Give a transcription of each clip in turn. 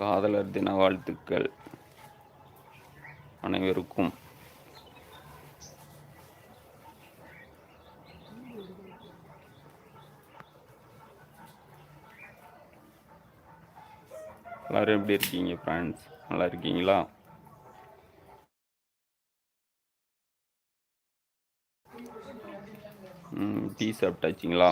காதலர் தின வாழ்த்துக்கள் அனைவருக்கும். எல்லோரும் எப்படி இருக்கீங்க ஃப்ரெண்ட்ஸ் நல்லா இருக்கீங்களா? டீ சாப்பிட்டாச்சிங்களா?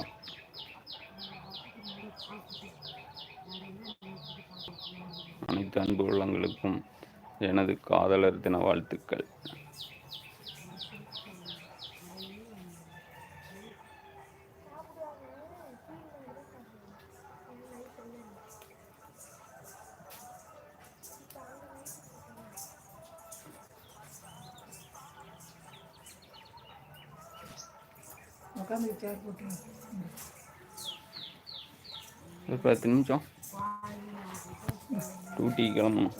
அனைத்து அன்பு உள்ளங்களுக்கும் எனது காதலர் தின வாழ்த்துக்கள். ஒரு பத்து நிமிஷம். டூட்டி கிளம்பணும்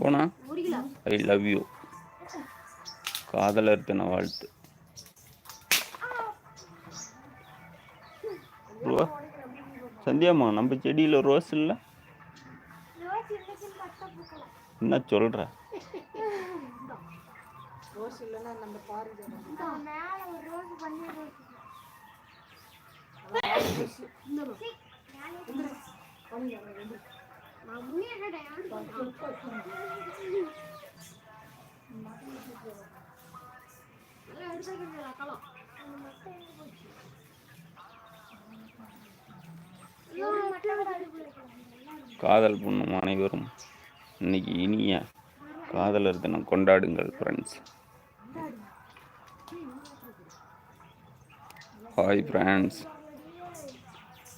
போனா? ஐ லவ் யூ காதலர் தின வாழ்த்து. சந்தியாம்மா நம்ம செடியில் ரோஸ் இல்லை? என்ன சொல்ற? ரோஸ் இல்லைன்னா நம்ம பாரு காதல் புண்ணும் அனைவரும் இன்னைக்கு இனிய காதலர் தினம் கொண்டாடுங்கள் ஃப்ரெண்ட்ஸ் ஹாய் ஃப்ரெண்ட்ஸ்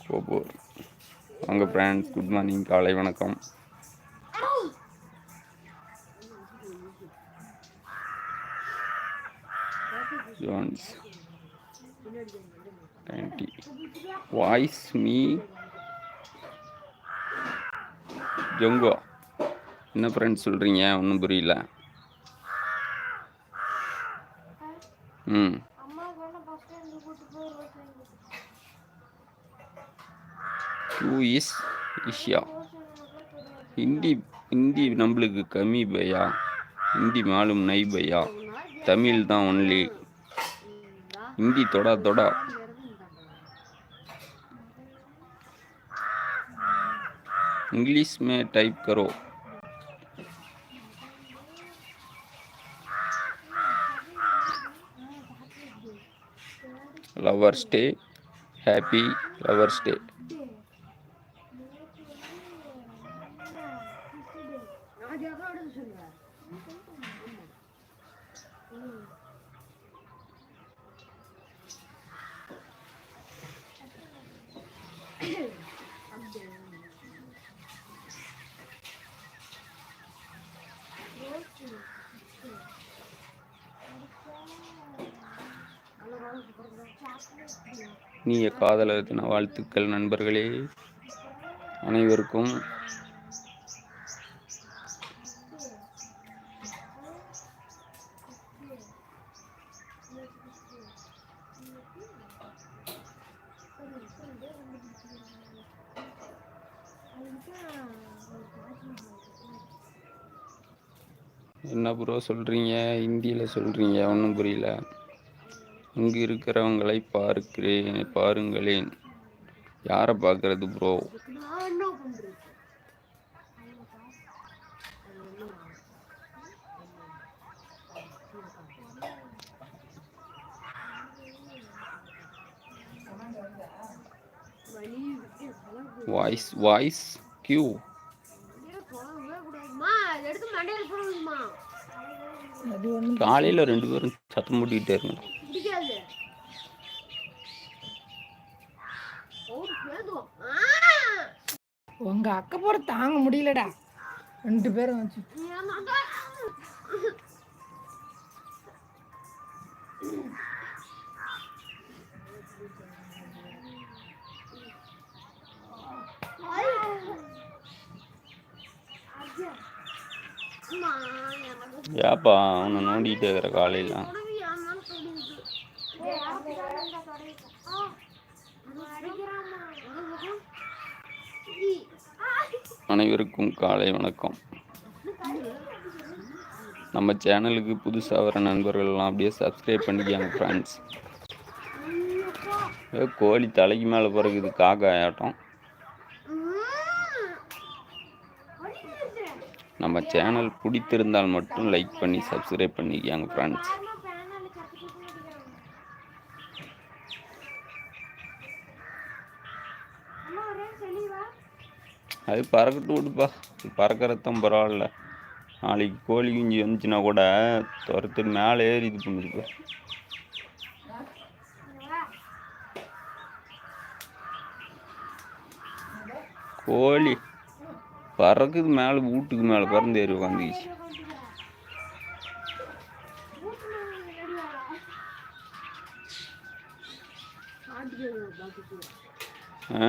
கோபூர் வாங்க ஃப்ரெண்ட்ஸ் குட் மார்னிங் காலை வணக்கம். ஜோன்ஸ் டுவெண்ட்டி வாய்ஸ் மீ ஜொங்கோ என்ன ஃப்ரெண்ட்ஸ் சொல்கிறீங்க ஒன்றும் புரியல. ம். டூ இஸ் இஷ்யா ஹிந்தி ஹிந்தி நம்மளுக்கு கம்மி பையா ஹிந்தி மாலும் நை பையா தமிழ் தான் ஒன்லி हिंदी थोड़ा थोड़ा इंग्लिश में टाइप करो lovers day happy lovers day இனிய காதலர் தின வாழ்த்துக்கள் நண்பர்களே. அனைவருக்கும் என்ன ப்ரோ சொல்கிறீங்க ஹிந்தியில் சொல்கிறீங்க ஒன்றும் புரியல. இங்கு இருக்கிறவங்களை பார்க்கிறேன் பாருங்களேன். யாரை பார்க்கறது ப்ரோ வாய்ஸ் வாய்ஸ் கியூ காலையில் ரெண்டு பேரும் சத்தம் போட்டுக்கிட்டே இருங்க உங்க அக்கா போட தாங்க முடியலடா. ரெண்டு பேரும் வச்சு. ஏப்பா அவனை நோண்டிகிட்டே இருக்கிற காலையில். அனைவருக்கும் காலை வணக்கம். நம்ம சேனலுக்கு புதுசாக வர நண்பர்கள்லாம் அப்படியே சப்ஸ்கிரைப் பண்ணிக்காங்க ஃப்ரெண்ட்ஸ் கோழி தலைக்கு மேலே பிறகுது காக்கா ஆட்டம். நம்ம சேனல் பிடித்திருந்தால் மட்டும் லைக் பண்ணி சப்ஸ்கிரைப் பண்ணிக்காங்க ஃப்ரெண்ட்ஸ் அது பறக்கட்டு விடுப்பா. இது பறக்கிறதான் பரவாயில்ல நாளைக்கு கோழி குஞ்சு வந்துச்சுன்னா கூட துரத்து மேலே ஏறி இது பண்ணிருப்பா. கோழி பறக்குது மேலே வீட்டுக்கு மேலே பறந்து ஏறி உட்காந்துக்கிச்சு ஆ?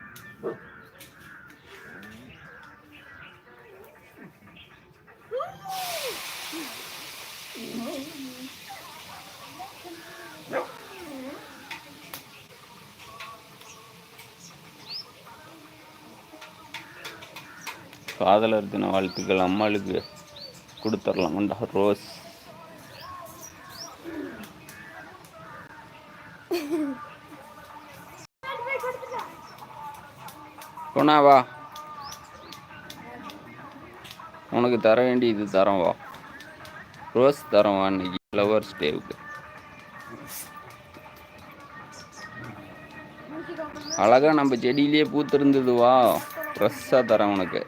காதலர் தின வாழ்த்துக்கள் அம்மாளுக்கு கொடுத்துர்லாமண்டா ரோஸ்? போனா வா. உனக்கு தர வேண்டியது தரோம் வா. ரோஸ் தரம் வா இன்னைக்கு. ஃப்ளவர்ஸ் டேவுக்கு அழகாக நம்ம செடியிலேயே பூத்திருந்தது வா. ஃப்ரெஷ்ஷாக தரேன் உனக்கு.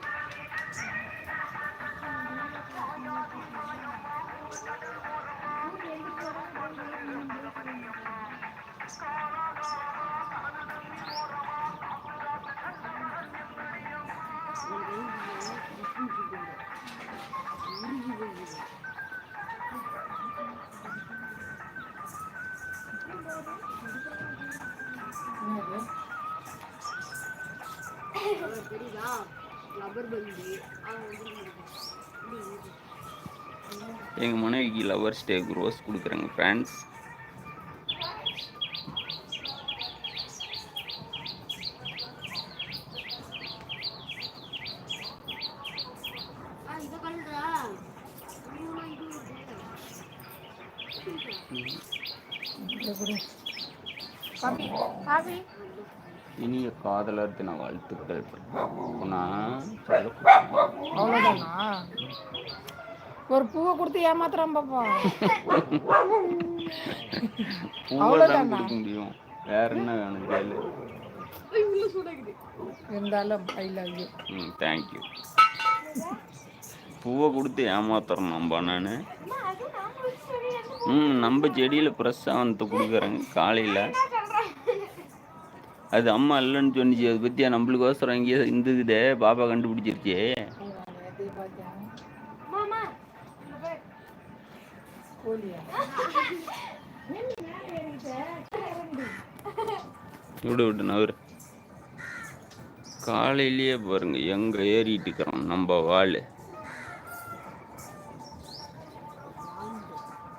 எங்கள் மனைவிக்கு லவர்ஸ் டே ரோஸ் கொடுக்குறேங்க ஃப்ரெண்ட்ஸ் இனிய காதலர் தின வாழ்த்துக்கள். புனா அவ்வளோதானா ஒரு பூவை கொடுத்து ஏமாத்துறான் பாப்பா. பூவை தான் கொடுக்க முடியும். வேற என்ன வேணும் கேளு. இருந்தாலும் I love you hmm thank you பூவை கொடுத்து ஏமாத்துறேன் நம்ப நான் ம் நம்ம செடியில் ஃப்ரெஷ்ஷாக வந்து கொடுக்குறேங்க காலையில். அது அம்மா இல்லைன்னு சொன்னிச்சு அதை பற்றியா நம்மளுக்கோசரம் இங்கேயே இருந்துக்குதே பாப்பா கண்டுபிடிச்சிருச்சே. விடு விடு நவரு காலையிலேயே பாருங்க எங்க ஏறிட்டு இருக்கிறோம் நம்ம வாள்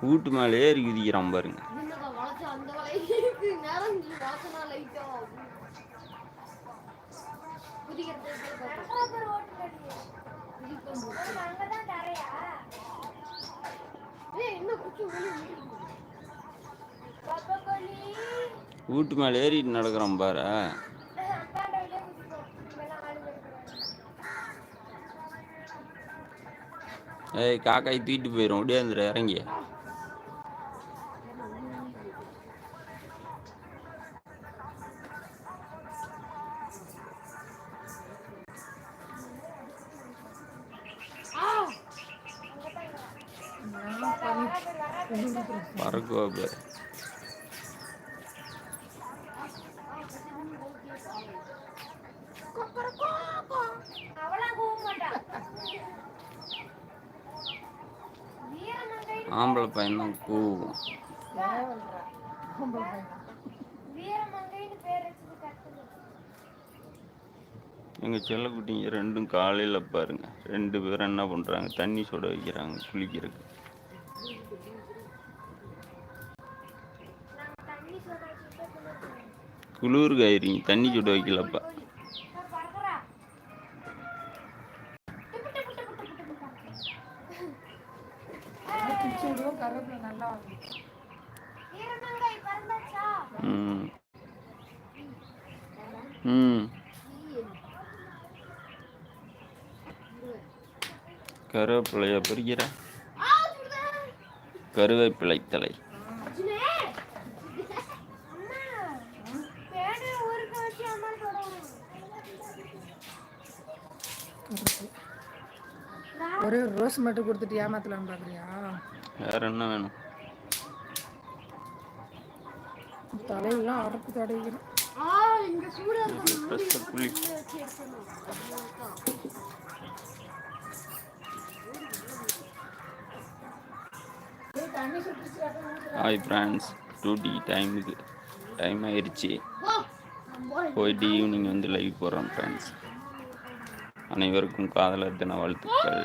வீட்டு மேலே ஏறி குதிக்கிறான் பாருங்க. வீட்டு மேலே ஏறிட்டு நடக்கிறான் பாரு. ஏய் காக்காய் தூக்கிட்டு போயிடும் ஒடியாந்துரு இறங்கி. பரகோபர் ஆம்பளை பையன் தான் கூவும். எங்கள் செல்லக்குட்டிங்க ரெண்டும் காலையில் பாருங்க. ரெண்டு பேரும் என்ன பண்ணுறாங்க தண்ணி சுட வைக்கிறாங்க குளிக்கிறதுக்கு. குளிருக்கு ஆயிருங்க தண்ணி சுட வைக்கலப்பா. நல்லா பிரிக்கிற விடுவோம் ம் ம் கருவேப்பிலை தலை ஒரே ஒரு ரோஸ் மட்டும் கொடுத்துட்டு ஏமாத்தலாம்னு பார்க்குறியா வேற என்ன வேணும்? தலையெல்லாம் தண்ணி சுட்டுச்சு ஹாய் ஃப்ரெண்ட்ஸ் டூட்டி டைமுக்கு டைம் ஆயிடுச்சு போயிட்டு ஈவினிங் வந்து லைவ் போகிறோம் ஃப்ரெண்ட்ஸ் அனைவருக்கும் காதலர் தின வாழ்த்துக்கள்.